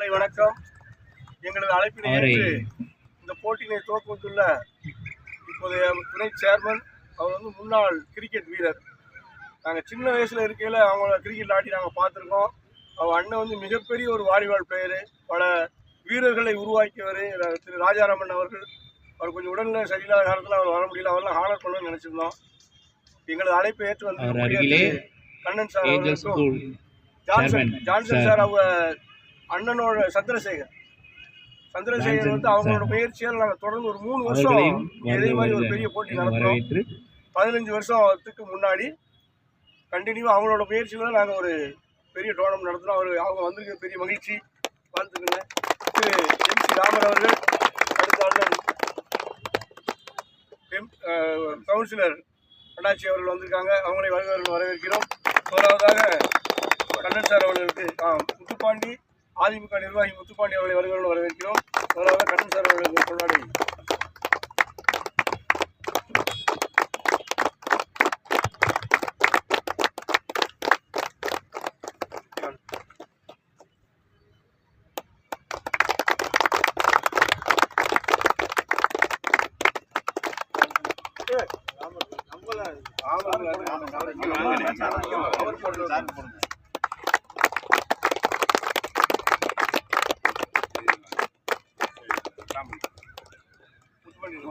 காலை வணக்கம். எங்களது அழைப்பினை ஏற்று இந்த போட்டியினை துவக்குவதுள்ள இப்போதைய துணை சேர்மன் அவர் வந்து முன்னாள் கிரிக்கெட் வீரர். நாங்கள் சின்ன வயசில் இருக்கையில் அவங்கள கிரிக்கெட் ஆடி நாங்கள் பார்த்துருக்கோம். அவர் அண்ணன் வந்து மிகப்பெரிய ஒரு வாலிபால் பிளேயரு பல வீரர்களை உருவாக்கியவர் திரு ராஜாராமன் அவர்கள். அவர் கொஞ்சம் உடல்நிலை சரியில்லாத காலத்தில் அவர் வர முடியல அவரெல்லாம் ஹானர் பண்ணணும்னு நினச்சிருந்தோம். எங்களது அழைப்பை ஏற்று வந்து கண்ணன் சார் அவர்களுக்கும் ஜான்சன் ஜான்சன் சார். சார் அவங்க அண்ணனோட சந்திரசேகர். சந்திரசேகர் வந்து அவங்களோட. முயற்சியால் நாங்கள் தொடர்ந்து ஒரு மூணு வருஷம் இதே மாதிரி ஒரு பெரிய போட்டி வரவேற்று பதினஞ்சு வருஷத்துக்கு முன்னாடி கண்டினியூவாக அவங்களோட முயற்சியில் நாங்கள் ஒரு பெரிய டோர்னமெண்ட் நடத்துகிறோம் அவர் அவங்க வந்திருக்க பெரிய மகிழ்ச்சி வாழ்த்துக்குங்க திரு எம் சி ராமர் அவர்கள் அடுத்த அண்ணன் எம் கவுன்சிலர் அண்ணாச்சி அவர்கள் வந்திருக்காங்க. அவங்களை வரவேற்க வரவேற்கிறோம். முதலாவதாக கண்ணன் சார் அவர்களுக்கு ஆ, முத்துப்பாண்டி அதிமுக நிர்வாகி முத்துப்பாண்டி அவர்களை வருகிறோம் வரவேற்கிறோம் முதலாவது கண்ணன் சார் அவர்களுக்கு கொண்டாடி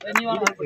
அடிவா நான்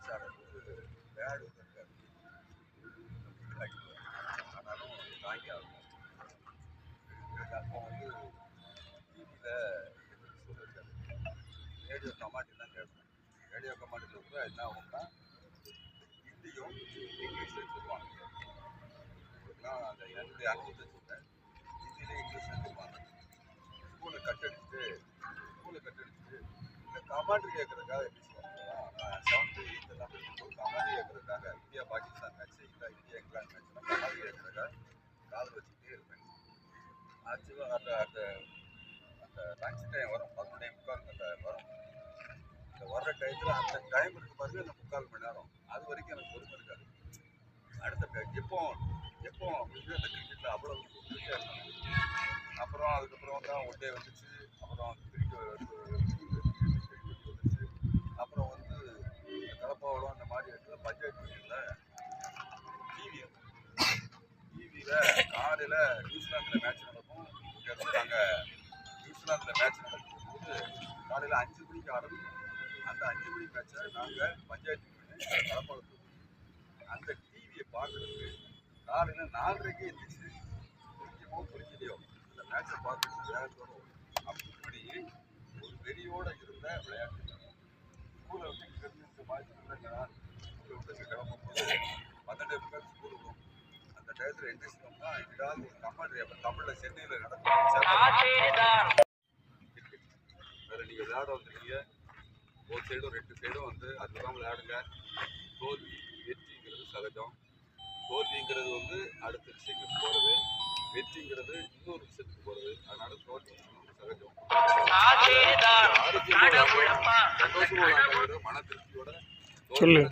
காரக் பால் அடிச்சு ஆடும்போது வந்து இருக்காது ஆனாலும் தாங்கி ஆகணும் அப்போ வந்து டிவியில் சொல்லியிருக்காரு ரேடியோ கமாண்டில் தான் கேட்பேன் ரேடியோ கமாண்டில் கூட என்ன ஆகும்னா ஹிந்தியும் இங்கிலீஷ்லையும் சொல்லுவாங்க நான் அந்த என்னுடைய அனுபவத்தை சொல்கிறேன் ஹிந்தியிலே இங்கிலீஷ் சொல்லுவாங்க ஸ்கூலை கட் அடிச்சுட்டு ஸ்கூலை கட் அடிச்சுட்டு இந்த கமாண்ட் கேட்குறதுக்காக எப்படி சொல்லுவாங்க செவன்த்து எயித்து எல்லாம் படிக்கும்போது கமாண்ட் இந்தியா பாகிஸ்தான் மேட்ச்சு இல்லை இந்தியா இங்கிலாந்து மேட்ச்னா கமாண்ட் கேட்குறதுக்காக காதல் வச்சுக்கிட்டே இருப்பேன் ஆக்சுவலாக அந்த அந்த அந்த லஞ்ச் டைம் வரும் பன்னெண்டே முக்கால் அந்த வரும் இந்த வர்ற டயத்தில் அந்த டைம் இருக்கு பாருங்க அந்த முக்கால் மணி நேரம் அது வரைக்கும் எனக்கு பொறுமை இருக்காது அடுத்த எப்போ எப்போ அப்படின்னு அந்த கிரிக்கெட்டில் அவ்வளோ இருந்தேன் அப்புறம் அதுக்கப்புறம் தான் ஒன் டே வந்துச்சு. அப்புறம் கிரிக்கெட் பஞ்சாயத்து யூனியனில் டிவி டிவியில் காலையில் நியூசிலாந்தில் மேட்ச் நடக்கும். இங்கேருந்து நாங்கள் நியூசிலாந்தில் மேட்ச் நடக்கும்போது காலையில் அஞ்சு மணிக்கு ஆரம்பிக்கும். அந்த அஞ்சு மணி மேட்சை நாங்கள் பஞ்சாயத்து யூனியன் கலப்பாளத்துக்கு அந்த டிவியை பார்க்குறதுக்கு காலையில் நாலரைக்கு எழுந்திரிச்சு குளிக்கமோ குளிக்கலையோ இந்த மேட்சை பார்த்துட்டு வேகத்தோட அப்படி ஒரு வெறியோடு இருந்த விளையாட்டு ஸ்கூலை விட்டு இங்கிருந்து இந்த மாதிரி இல்லைங்கன்னா ஸ்கூலை விட்டு இங்கே கிளம்பும்போது பன்னெண்டு முக்கால் ஸ்கூல் வரும் அந்த டயத்தில் எந்திரிச்சிட்டோம்னா ஏதாவது ஒரு கமெண்ட் இப்போ தமிழில் சென்னையில் நடக்கும் வேறு நீங்கள் விளையாட வந்துட்டீங்க ஒரு சைடும் ரெண்டு சைடும் வந்து அதுதான் விளையாடுங்க தோல்வி வெற்றிங்கிறது சகஜம் தோல்விங்கிறது வந்து அடுத்த விஷயத்துக்கு போகிறது வெற்றிங்கிறது இன்னொரு விஷயத்துக்கு போகிறது அதனால தோல்வி சகஜம் ஆரோக்கியமா விளையாடுங்க, சந்தோஷமா விளையாடுங்க மன திருப்தியோட சொல்லு.